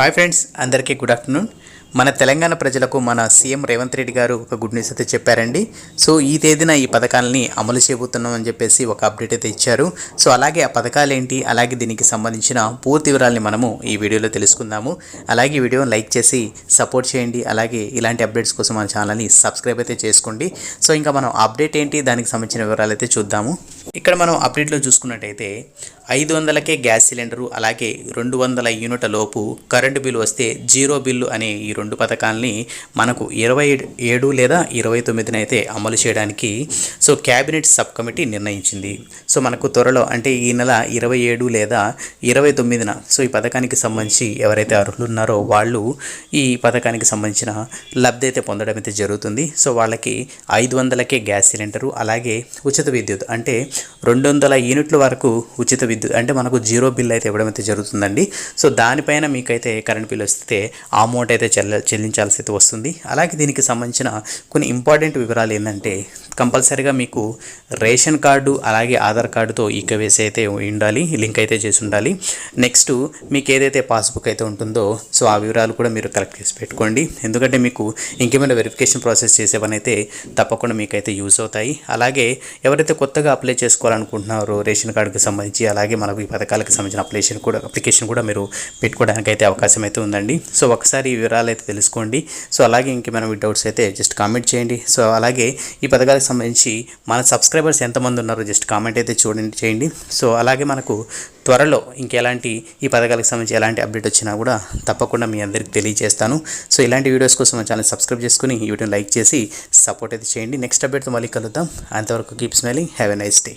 Hi friends అందరికీ good afternoon మన తెలంగాణ ప్రజలకు మన సీఎం రేవంత్ రెడ్డి గారు ఒక గుడ్ న్యూస్ అయితే చెప్పారండి. సో ఈ తేదీన ఈ పథకాలని అమలు చేయబోతున్నాం అని చెప్పేసి ఒక అప్డేట్ అయితే ఇచ్చారు. సో అలాగే ఆ పథకాలు ఏంటి అలాగే దీనికి సంబంధించిన పూర్తి వివరాలని మనము ఈ వీడియోలో తెలుసుకుందాము. అలాగే ఈ వీడియోని లైక్ చేసి సపోర్ట్ చేయండి. అలాగే ఇలాంటి అప్డేట్స్ కోసం మన ఛానల్ని సబ్స్క్రైబ్ అయితే చేసుకోండి. సో ఇంకా మనం అప్డేట్ ఏంటి? దానికి సంబంధించిన వివరాలు అయితే చూద్దాము. ఇక్కడ మనం అప్డేట్లో చూసుకున్నట్టయితే ఐదు వందలకే గ్యాస్ సిలిండరు అలాగే రెండు వందల యూనిట్ల లోపు కరెంటు బిల్లు వస్తే జీరో బిల్లు అనే ఈ రెండు పథకాలని మనకు ఇరవై ఏడు లేదా ఇరవై తొమ్మిదిన అయితే అమలు చేయడానికి సో క్యాబినెట్ సబ్ కమిటీ నిర్ణయించింది. సో మనకు త్వరలో అంటే ఈ నెల ఇరవై ఏడు లేదా ఇరవై తొమ్మిదిన సో ఈ పథకానికి సంబంధించి ఎవరైతే అర్హులు ఉన్నారో వాళ్ళు ఈ పథకానికి సంబంధించిన లబ్ధి అయితే పొందడం అయితే జరుగుతుంది. సో వాళ్ళకి ఐదు వందలకే గ్యాస్ సిలిండరు అలాగే ఉచిత విద్యుత్ అంటే రెండు వందల యూనిట్ల వరకు ఉచిత విద్యుత్ అంటే మనకు జీరో బిల్ అయితే ఇవ్వడం అయితే జరుగుతుందండి. సో దానిపైన మీకైతే కరెంట్ బిల్ వస్తే ఆ అమౌంట్ అయితే చెల్ల చెల్లించాల్సి అయితే వస్తుంది. అలాగే దీనికి సంబంధించిన కొన్ని ఇంపార్టెంట్ వివరాలు ఏంటంటే కంపల్సరీగా మీకు రేషన్ కార్డు అలాగే ఆధార్ కార్డుతో ఈకవేసి అయితే ఉండాలి లింక్ అయితే చేసి ఉండాలి. నెక్స్ట్ మీకు ఏదైతే పాస్బుక్ అయితే ఉంటుందో సో ఆ వివరాలు కూడా మీరు కలెక్ట్ చేసి పెట్టుకోండి. ఎందుకంటే మీకు ఇంకేమైనా వెరిఫికేషన్ ప్రాసెస్ చేసేవనైతే అయితే తప్పకుండా మీకైతే యూస్ అవుతాయి. అలాగే ఎవరైతే కొత్తగా అప్లై చేసుకోవాలనుకుంటున్నారో రేషన్ కార్డుకి సంబంధించి అలాగే మనకు ఈ పథకాలకు సంబంధించిన అప్లికేషన్ కూడా అప్లికేషన్ కూడా మీరు పెట్టుకోవడానికి అయితే అవకాశం అయితే ఉందండి. సో ఒకసారి ఈ వివరాలు అయితే తెలుసుకోండి. సో అలాగే ఇంకేమైనా మీ డౌట్స్ అయితే జస్ట్ కామెంట్ చేయండి. సో అలాగే ఈ పథకాలకు సంబంధించి మన సబ్స్క్రైబర్స్ ఎంతమంది ఉన్నారో జస్ట్ కామెంట్ అయితే చూడండి చేయండి. సో అలాగే మనకు త్వరలో ఇంకెలాంటి ఈ పథకాలకు సంబంధించి ఎలాంటి అప్డేట్ వచ్చినా కూడా తప్పకుండా మీ అందరికీ తెలియజేస్తాను. సో ఇలాంటి వీడియోస్ కోసం మన ఛానల్ సబ్స్క్రైబ్ చేసుకుని ఈ వీడియోని లైక్ చేసి సపోర్ట్ అయితే చేయండి. నెక్స్ట్ అప్డేట్తో మళ్ళీ కలుద్దాం. అంతవరకు keep smiling have a nice day